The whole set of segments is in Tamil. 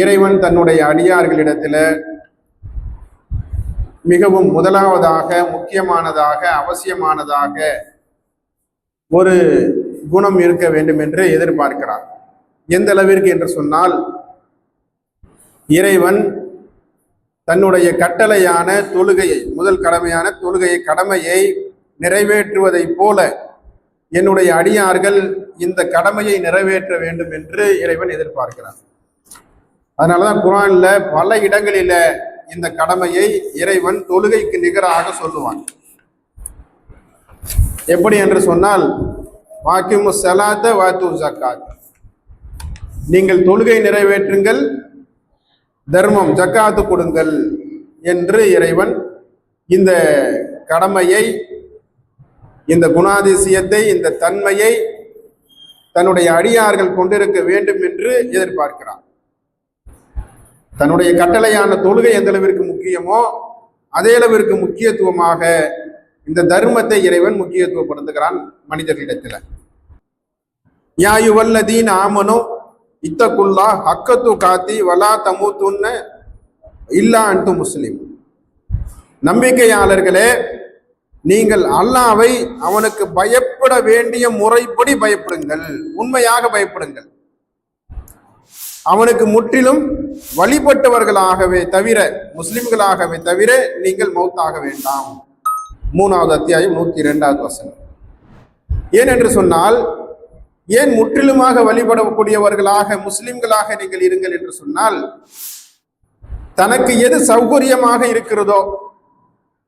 இறைவன் தன்னுடைய அடியார்களிடத்தில் மிகவும் முதலாவதாக முக்கியமானதாக அவசியமானதாக ஒரு குணம் இருக்க வேண்டும் என்று எதிர்பார்க்கிறார். எந்த அளவிற்கு என்று சொன்னால் இறைவன் தன்னுடைய கட்டளையான தொழுகையை முதல் கடமையான தொழுகையை கடமையை நிறைவேற்றுவதைப் போல என்னுடைய அடியார்கள் இந்த கடமையை நிறைவேற்ற வேண்டும் என்று இறைவன் எதிர்பார்க்கிறார். அதனாலதான் குரானில் பல இடங்களில் இந்த கடமையை இறைவன் தொழுகைக்கு நிகராக சொல்லுவான். எப்படி என்று சொன்னால் வாக்கிமு சலாத்த வாத்து ஜக்காத். நீங்கள் தொழுகை நிறைவேற்றுங்கள் தர்மம் ஜக்காத்து கொடுங்கள் என்று இறைவன் இந்த கடமையை இந்த குணாதிசயத்தை இந்த தன்மையை தன்னுடைய அடியார்கள் கொண்டிருக்க வேண்டும் என்று எதிர்பார்க்கிறார் தன்னுடைய கட்டளையான தொழுகை எந்த அளவிற்கு முக்கியமோ அதே அளவிற்கு முக்கியத்துவமாக இந்த தர்மத்தை இறைவன் முக்கியத்துவப்படுத்துகிறான் மனிதர்களிடத்தில். யாயுவல்லதீன் ஆமனோ இத்தக்குல்லா ஹக்கத்து காத்தி வலா தமுத்துன்ன இல்லா அன்ட்டு முஸ்லீம். நம்பிக்கையாளர்களே நீங்கள் அல்லாவை அவனுக்கு பயப்பட வேண்டிய முறைப்படி பயப்படுங்கள். உண்மையாக பயப்படுங்கள். அவனுக்கு முற்றிலும் வழிபட்டவர்களாகவே தவிர முஸ்லிம்களாகவே தவிர நீங்கள் மௌத்தாக வேண்டாம். மூணாவது அத்தியாயம் நூற்றி இரண்டாவது வசனம். ஏன் என்று சொன்னால் ஏன் முற்றிலுமாக வழிபடக்கூடியவர்களாக முஸ்லிம்களாக நீங்கள் இருங்கள் என்று சொன்னால் தனக்கு எது சௌகரியமாக இருக்கிறதோ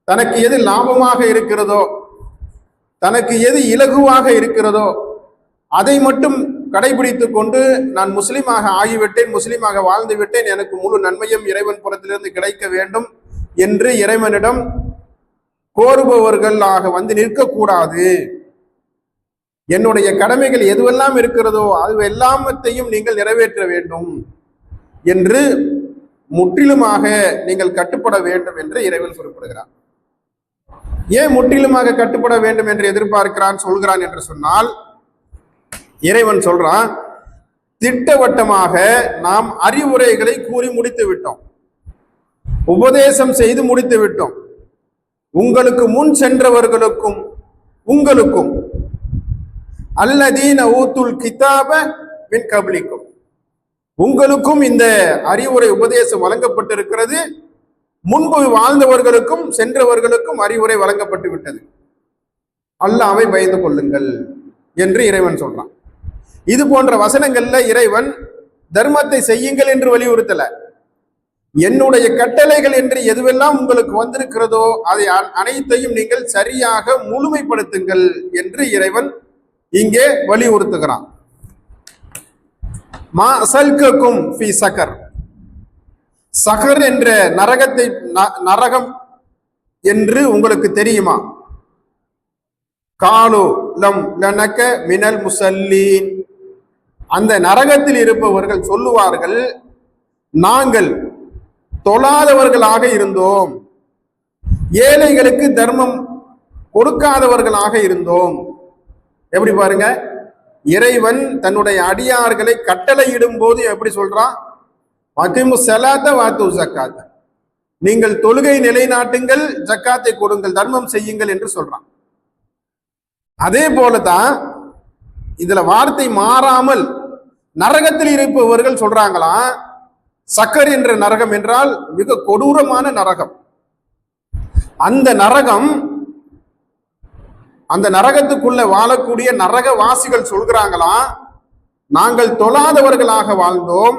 தனக்கு எது லாபமாக இருக்கிறதோ தனக்கு எது இலகுவாக இருக்கிறதோ அதை மட்டும் கடைபிடித்து கொண்டு நான் முஸ்லீமாக ஆகிவிட்டேன் முஸ்லீமாக வாழ்ந்து விட்டேன் எனக்கு முழு நன்மையும் இறைவன் புறத்திலிருந்து கிடைக்க வேண்டும் என்று இறைவனிடம் கோருபவர்களாக வந்து நிற்கக்கூடாது. என்னுடைய கடமைகள் எதுவெல்லாம் இருக்கிறதோ அது எல்லாமத்தையும் நீங்கள் நிறைவேற்ற வேண்டும் என்று முற்றிலுமாக நீங்கள் கட்டுப்பட வேண்டும் என்று இறைவன் குறிப்பிடுகிறார். ஏன் முற்றிலுமாக கட்டுப்பட வேண்டும் என்று எதிர்பார்க்கிறான் சொல்கிறான் என்று சொன்னால் இறைவன் சொல்றான் திட்டவட்டமாக நாம் அறிவுரைகளை கூறி முடித்து விட்டோம். உபதேசம் செய்து முடித்து விட்டோம். உங்களுக்கு முன் சென்றவர்களுக்கும் உங்களுக்கும். அல்லதீன ஊத்துல் கிதாப மின் கபலிக்கும். உங்களுக்கும் இந்த அறிவுரை உபதேசம் வழங்கப்பட்டிருக்கிறது. முன்பு வாழ்ந்தவர்களுக்கும் சென்றவர்களுக்கும் அறிவுரை வழங்கப்பட்டு விட்டது. அல்லாமை பயந்து கொள்ளுங்கள் என்று இறைவன் சொல்றான். இது போன்ற வசனங்கள்ல இறைவன் தர்மத்தை செய்யுங்கள் என்று வலியுறுத்தல. என்னுடைய கட்டளைகள் என்று எதுவெல்லாம் உங்களுக்கு வந்திருக்கிறதோ அதை அனைத்தையும் நீங்கள் சரியாக முழுமைப்படுத்துங்கள் என்று இறைவன் இங்கே வலியுறுத்துகிறான். மா சல்கக்கும் ஃபி சகர். சகர் என்ற நரகத்தை நரகம் என்று உங்களுக்கு தெரியுமா? காலு லம் லனக்க மினல் முசல்லீன். அந்த நரகத்தில் இருப்பவர்கள் சொல்லுவார்கள் நாங்கள் தொழாதவர்களாக இருந்தோம். ஏழைகளுக்கு தர்மம் கொடுக்காதவர்களாக இருந்தோம். எப்படி பாருங்க? இறைவன் தன்னுடைய அடியார்களை கட்டளையிடும் போது எப்படி சொல்றான்? மகிமு செலாத்த வாத்து ஜக்காத் நீங்கள் தொழுகை நிலைநாட்டுங்கள் ஜக்காத்தை கொடுங்கள் தர்மம் செய்யுங்கள் என்று சொல்றான். அதே போலதான் இதுல வார்த்தை மாறாமல் நரகத்தில் இருப்பவர்கள் சொல்றாங்களா சக்கர் என்ற நரகம் என்றால் மிக கொடூரமான நரகம். அந்த நரகம் அந்த நரகத்துக்குள்ள வாழக்கூடிய நரக வாசிகள் சொல்கிறாங்களா நாங்கள் தொழாதவர்களாக வாழ்ந்தோம்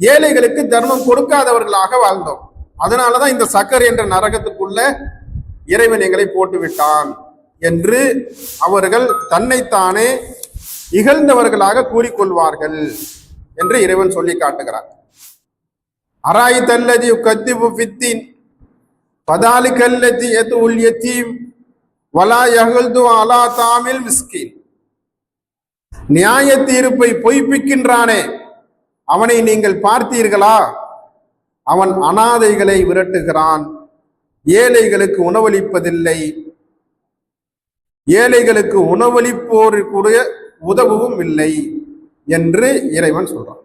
ஏழைகளுக்கு தர்மம் கொடுக்காதவர்களாக வாழ்ந்தோம். அதனாலதான் இந்த சக்கர் என்ற நரகத்துக்குள்ள இறைவன் எங்களை போட்டு விட்டான் என்று அவர்கள் தன்னைத்தானே இகழ்ந்தவர்களாக கூறிக்கொள்வார்கள் என்று இறைவன் சொல்லி காட்டுகிறார். அராய் தல்லதி கத்திபு பித்தின் பதாலி கல்லதி எது உல் எத்தீம் வலா யகல்து அலா தாமில் மிஸ்கின். நியாய தீர்ப்பை பொய்ப்பிக்கின்றானே அவனை நீங்கள் பார்த்தீர்களா? அவன் அனாதைகளை விரட்டுகிறான் ஏழைகளுக்கு உணவளிப்பதில்லை. ஏழைகளுக்கு உணவளிப்போருக்குடைய உதவவும் இல்லை என்று இறைவன் சொல்றான்.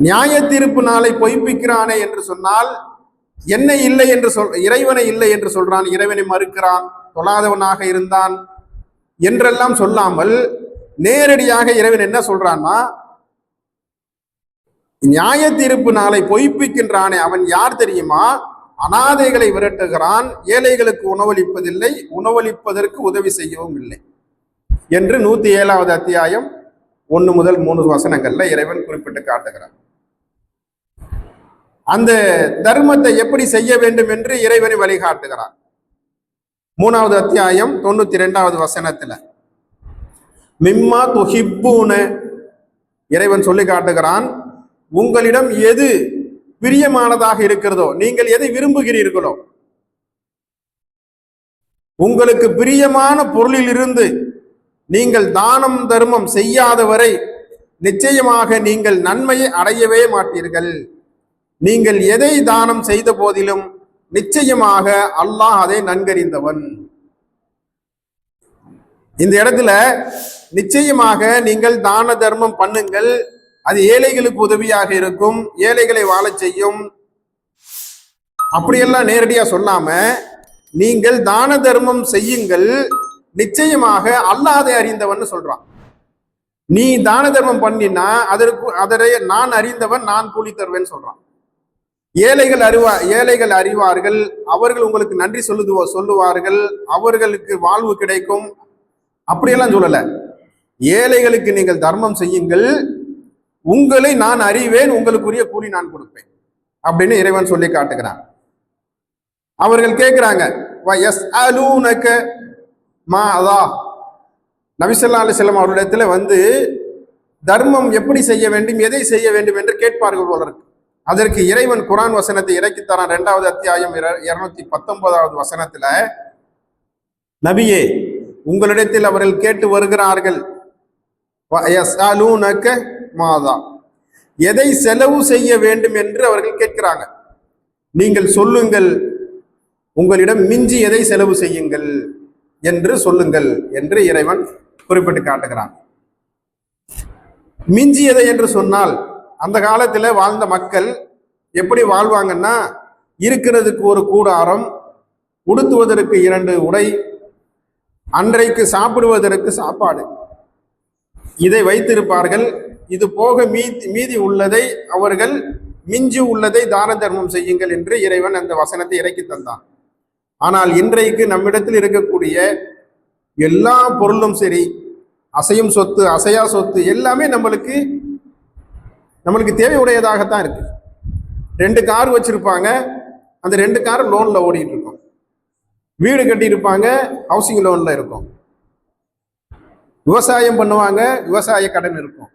நியாய தீர்ப்பு நாளை பொய்ப்பிக்கிறானே என்று சொன்னால் என்ன இல்லை என்று சொல் இறைவனை இல்லை என்று சொல்றான் இறைவனை மறுக்கிறான் தொழாதவனாக இருந்தான் என்றெல்லாம் சொல்லாமல் நேரடியாக இறைவன் என்ன சொல்றான்னா நியாய தீர்ப்பு நாளை பொய்ப்பிக்கின்றானே அவன் யார் தெரியுமா? அனாதைகளை விரட்டுகிறான் ஏழைகளுக்கு உணவளிப்பதில்லை உணவளிப்பதற்கு உதவி செய்யவும் இல்லை என்று நூத்தி ஏழாவது அத்தியாயம் ஒன்று முதல் மூணு வசனங்கள்ல இறைவன் குறிப்பிட்டு காட்டுகிறான் அந்த தர்மத்தை எப்படி செய்ய வேண்டும் என்று இறைவனை வழிகாட்டுகிறார். மூணாவது அத்தியாயம் தொண்ணூத்தி ரெண்டாவது வசனத்துல மிம்மா துஹிப்பூன இறைவன் சொல்லி காட்டுகிறான் உங்களிடம் எது பிரியமானதாக இருக்கிறதோ நீங்கள் எதை விரும்புகிறீர்களோ உங்களுக்கு பிரியமான பொருளில் இருந்து நீங்கள் தானம் தர்மம் செய்யாதவரை நிச்சயமாக நீங்கள் நன்மையை அடையவே மாட்டீர்கள். நீங்கள் எதை தானம் செய்த போதிலும் நிச்சயமாக அல்லாஹ் அதை நன்கறிந்தவன். இந்த இடத்துல நிச்சயமாக நீங்கள் தான தர்மம் பண்ணுங்கள். அது ஏழைகளுக்கு உதவியாக இருக்கும். ஏழைகளை வாழச் செய்யும். அப்படியெல்லாம் நேரடியாக சொல்லாம நீங்கள் தான தர்மம் செய்யுங்கள். நிச்சயமாக அல்லாதை அறிந்தவன் சொல்றான். நீ தான தர்மம் பண்ணினா அதற்கு அதனை நான் அறிந்தவன் நான் கூலி தருவேன் சொல்றான். ஏழைகள் அறிவா ஏழைகள் அறிவார்கள் அவர்கள் உங்களுக்கு நன்றி சொல்லுதுவோ சொல்லுவார்கள் அவர்களுக்கு வாழ்வு கிடைக்கும். அப்படியெல்லாம் சொல்லல. ஏழைகளுக்கு நீங்கள் தர்மம் செய்யுங்கள் உங்களை நான் அறிவேன் உங்களுக்குரிய கூலி நான் கொடுப்பேன். அப்படின்னு இறைவன் சொல்லி காட்டுகிறான். அவர்கள் கேட்கிறாங்க எஸ் மா அதா. நபிசல்லா அலிஸ்லாம் அவர்களிடத்துல வந்து தர்மம் எப்படி செய்ய வேண்டும் எதை செய்ய வேண்டும் என்று கேட்பார்கள் போல இருக்கு. அதற்கு இறைவன் குரான் வசனத்தை இறக்கித்தரான் இரண்டாவது அத்தியாயம் இருநூத்தி பத்தொன்பதாவது வசனத்துல நபியே உங்களிடத்தில் அவர்கள் கேட்டு வருகிறார்கள். மாதா. எதை செலவு செய்ய வேண்டும் என்று அவர்கள் கேட்கிறாங்க. நீங்கள் சொல்லுங்கள் உங்களிடம் மிஞ்சி எதை செலவு செய்யுங்கள்? என்று சொல்லுங்கள் என்று இறைவன் குறிப்பிட்டு காட்டுகிறான். மிஞ்சியதை என்று சொன்னால் அந்த காலத்தில் வாழ்ந்த மக்கள் எப்படி வாழ்வாங்கன்னா இருக்கிறதுக்கு ஒரு கூடாரம் உடுத்துவதற்கு இரண்டு உடை அன்றைக்கு சாப்பிடுவதற்கு சாப்பாடு. இதை வைத்திருப்பார்கள். இது போக மீதி மீதி உள்ளதை அவர்கள் மிஞ்சி உள்ளதை தான தர்மம் செய்யுங்கள் என்று இறைவன் அந்த வசனத்தை இறக்கி தந்தான். ஆனால் இன்றைக்கு நம்மிடத்தில் இருக்கக்கூடிய எல்லா பொருளும் சரி அசையும் சொத்து அசையா சொத்து எல்லாமே நம்மளுக்கு நம்மளுக்கு தேவையுடையதாகத்தான் இருக்கு. ரெண்டு கார் வச்சிருப்பாங்க அந்த ரெண்டு கார் லோன்ல ஓடிட்டு இருக்கும். வீடு கட்டியிருப்பாங்க ஹவுசிங் லோன்ல இருக்கும். விவசாயம் பண்ணுவாங்க விவசாய கடன் இருக்கும்.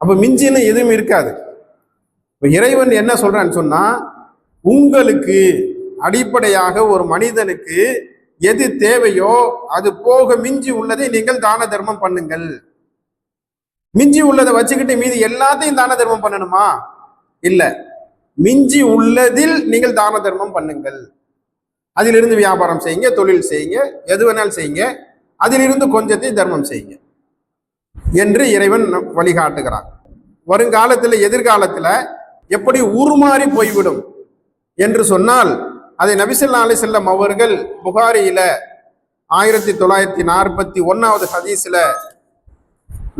அப்போ மிஞ்சின்னு எதுவும் இருக்காது. இப்போ இறைவன் என்ன சொல்றான்னு சொன்னா உங்களுக்கு அடிப்படையாக ஒரு மனிதனுக்கு எது தேவையோ அது போக மிஞ்சி உள்ளதை நீங்கள் தான தர்மம் பண்ணுங்கள். மிஞ்சி உள்ளதை வச்சுக்கிட்டு மீது எல்லாத்தையும் தான தர்மம் பண்ணணுமா? இல்ல. மிஞ்சி உள்ளதில் நீங்கள் தான தர்மம் பண்ணுங்கள். அதிலிருந்து வியாபாரம் செய்யுங்க தொழில் செய்யுங்க எது வேணாலும் செய்யுங்க அதிலிருந்து கொஞ்சத்தை தர்மம் செய்யுங்க என்று இறைவன் வழிகாட்டுகிறான். வருங்காலத்தில் எதிர்காலத்தில் எப்படி உருமாறி போய்விடும் என்று சொன்னால் அதை நபிசல்லா அலி செல்லம் அவர்கள் புகாரியில ஆயிரத்தி தொள்ளாயிரத்தி நாற்பத்தி ஒன்னாவது ஹதீஸில்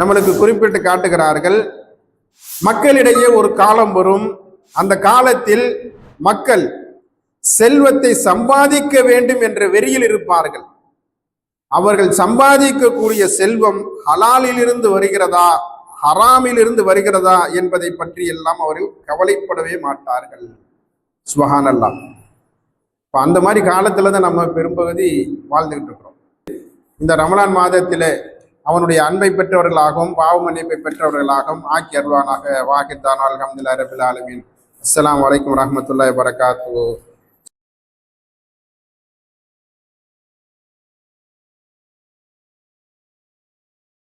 நம்மளுக்கு குறிப்பிட்டு காட்டுகிறார்கள். மக்களிடையே ஒரு காலம் வரும். அந்த காலத்தில் மக்கள் செல்வத்தை சம்பாதிக்க வேண்டும் என்ற வெறியில் இருப்பார்கள். அவர்கள் சம்பாதிக்கக்கூடிய செல்வம் ஹலாலிலிருந்து வருகிறதா ஹராமிலிருந்து வருகிறதா என்பதை பற்றி எல்லாம் அவர்கள் கவலைப்படவே மாட்டார்கள். சுபஹானல்லா இப்போ அந்த மாதிரி காலத்தில் தான் நம்ம பெரும்பகுதி வாழ்ந்துகிட்டு இருக்கிறோம். இந்த ரமலான் மாதத்திலே அவனுடைய அன்பை பெற்றவர்களாகவும் பாவமன்னிப்பை பெற்றவர்களாகவும் ஆக்கி அருவானாக வாகித்தானால் அஹமதுல்லா ரபில் ஆலமின். அஸ்லாம் வலைக்கம் வரமத்துல்லாய் வரகாத்து